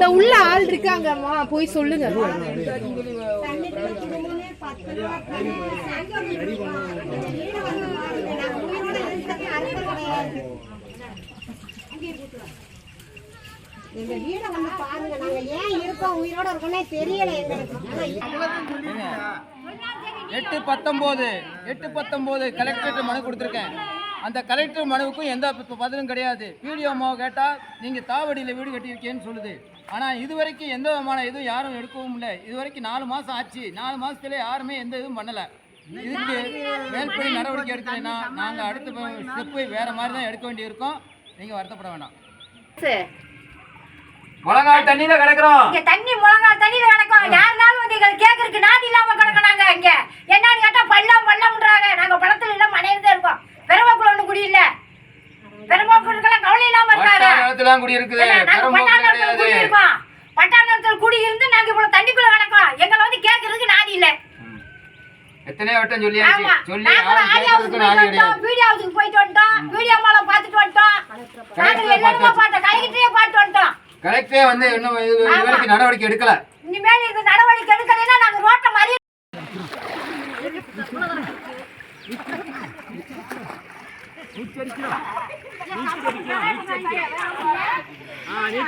அந்த உள்ள ஆள் இருக்காங்கம்மா. போய் சொல்லுங்க. எங்க வீட வந்து பாருங்க. நாங்க ஏன் இருக்கோம்? உயிரோட இருக்கோம்னே தெரியல எங்களுக்கு. எட்டு பத்தொம்போது எட்டு பத்தொம்போது கலெக்டர்கிட்ட மனு கொடுத்துருக்கேன். அந்த கலெக்டர் மனுவுக்கும் எந்த பதிலும் கிடையாது. பிடிஓ அம்மாவை கேட்டால் நீங்கள் தாவடியில் வீடு கட்டியிருக்கேன்னு சொல்லுது. ஆனால் இது வரைக்கும் எந்த விதமான இதுவும் யாரும் எடுக்கவும் இல்லை. இது வரைக்கும் நாலு மாதம் ஆச்சு. நாலு மாதத்துல யாருமே எந்த இதுவும் பண்ணலை. இதுக்கு மேல்படி நடவடிக்கை எடுக்கலைன்னா நாங்கள் அடுத்த ஸ்டெப்பு வேறு மாதிரி தான் எடுக்க வேண்டியிருக்கோம். நீங்கள் வருத்தப்பட வேண்டாம் முழங்கால் தண்ணியில் கிடக்குறோம். இங்க தண்ணி முழங்கா தண்ணியில கிடக்கும். யாருனாலும் வந்து எங்களுக்கு கேக்குறதுக்கு நாதி இல்லாம கிடக்குறாங்க இங்க. என்னன்னு கேட்டா பள்ளம் பள்ளம்ன்றாங்க நாங்க பழத்துல இல்ல மனையில தான் இருக்கோம் பெருமாக்குள்ள ஒண்ணு குடி இல்ல பெருமாக்குழுக்கெல்லாம் கவலை இல்லாம இடத்துலாம் குடி இருக்குது. பட்டாளத்துல குடி இருந்து நாங்க இவ்வளவு தண்ணிக்குள்ள கிடக்கோம். எங்களை வந்து கேக்குறதுக்கு நாதி இல்ல. எத்தனை வட்டம் சொல்லி வந்தோம் வீடியோ ஹவுஸுக்கு போயிட்டு வந்துட்டோம். வீடியோ மாலை பார்த்துட்டு வந்துட்டோம். நாங்க கலெக்டரை எல்லாருமே. பார்த்தோம் கலெக்டரே பார்த்து வந்துட்டோம். கலெக்டரே வந்து இன்னும் இது இது வரைக்கும் நடவடிக்கை எடுக்கல. இனிமேல் இது நடவடிக்கை எடுக்கலைன்னா நாங்க ரோட்டை மாதிரி நீச்சல்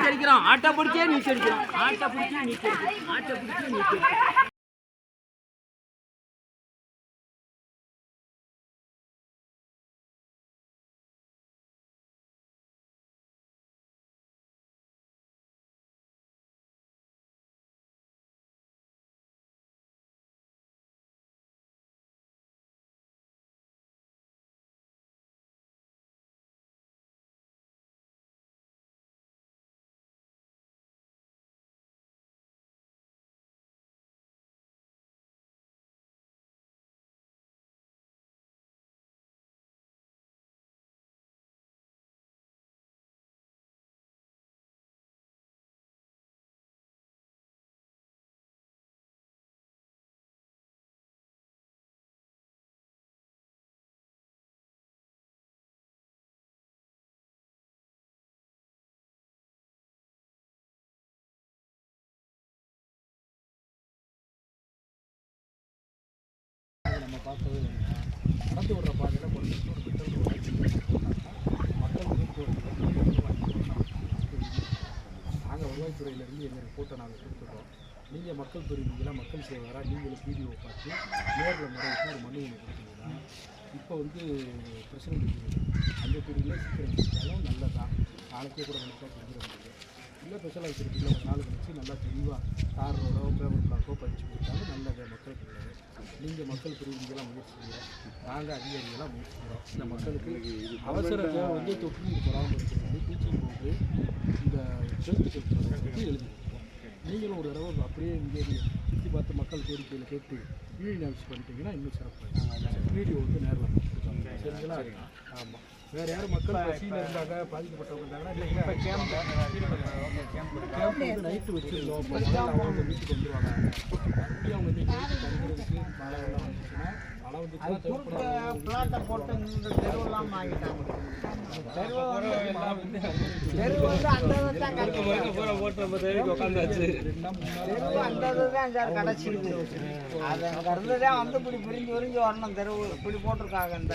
அடிக்கிறோம். ஆட்டை பிடிச்சே நீச்சடிக்கிறோம் ஆட்டை பிடிச்சே நீச்சடிக்கிறோம் ஆட்டை பிடிச்சே பார்த்தது நடந்து விடுற பாதையில் ஒரு ஒரு மக்கள் நாங்கள் வருவாய்த்துறையிலேருந்து எங்கள் ரிப்போர்ட்டை நாங்கள் கொடுத்துட்றோம் நீங்கள் மக்கள் பெறுவீங்களா மக்கள் சேவராக நீங்களும் வீடியோவை பார்த்து நேரில் முறையிட்டு ஒரு மனு ஒன்று கொடுத்தீங்கன்னா இப்போ வந்து பிரச்சனை இருக்குது. அந்த பிரிவில் சீக்கிரம் நல்லதான் நாளைக்கே கூட நினைச்சா செஞ்சிட முடியும் இல்லை ஸ்பெஷல் ஆகிருக்கீங்க ஒரு நாள் கழிச்சு நல்லா தெளிவாக தார் ரோடோ பேப்பர் பிளாக்கோ படித்து கொடுத்தாலும் நல்லது. மக்களுக்கு நல்லது. நீங்கள் மக்கள் பிரிவுகளாக முயற்சி செய்யுங்க நாங்கள் அதிகாரிகளாக முயற்சி செய்கிறோம் இந்த மக்களுக்கு அவசர தேவை வந்து தொற்று நீர் டீச்சிங் போட்டு இந்த ஹெல்த் செக்டர் எழுதி நீங்களும் ஒரு தடவை அப்படியே இங்கே சுற்றி பார்த்து மக்கள் கோரிக்கையில் கேட்டு யூனியன் ஆஃபீஸ் பண்ணிட்டீங்கன்னா இன்னும் சிறப்பு வீடியோ வந்து நேரில் சரிங்களா? ஆமாம். வேறு யாரும் மக்கள் பசியில் இருந்தாங்க பாதிக்கப்பட்டவங்க இருந்தாங்கன்னா இல்லை இப்போ கேம்ப் கேம்ப் வந்து நைட்டு வச்சுருந்தோம் அவங்க வீட்டுக்கு வந்துருவாங்க மறுபடியும் அவங்க இன்னைக்கு நைட்டு தங்குறதுக்கு மழை எல்லாம் வந்துச்சுன்னா மழை வந்துச்சுன்னா தேவைப்படாது பிளாட்டை போட்டு இந்த தெருவெல்லாம் ஆகிட்டாங்க தெருவு வந்து தெருவு வந்து அந்த தான். தெருவு அந்த தான் சார் கிடச்சிருக்கு அது அங்கே இருந்து தான் வந்து இப்படி பிரிஞ்சு பிரிஞ்சு வரணும் தெருவு இப்படி போட்டிருக்காங்க இந்த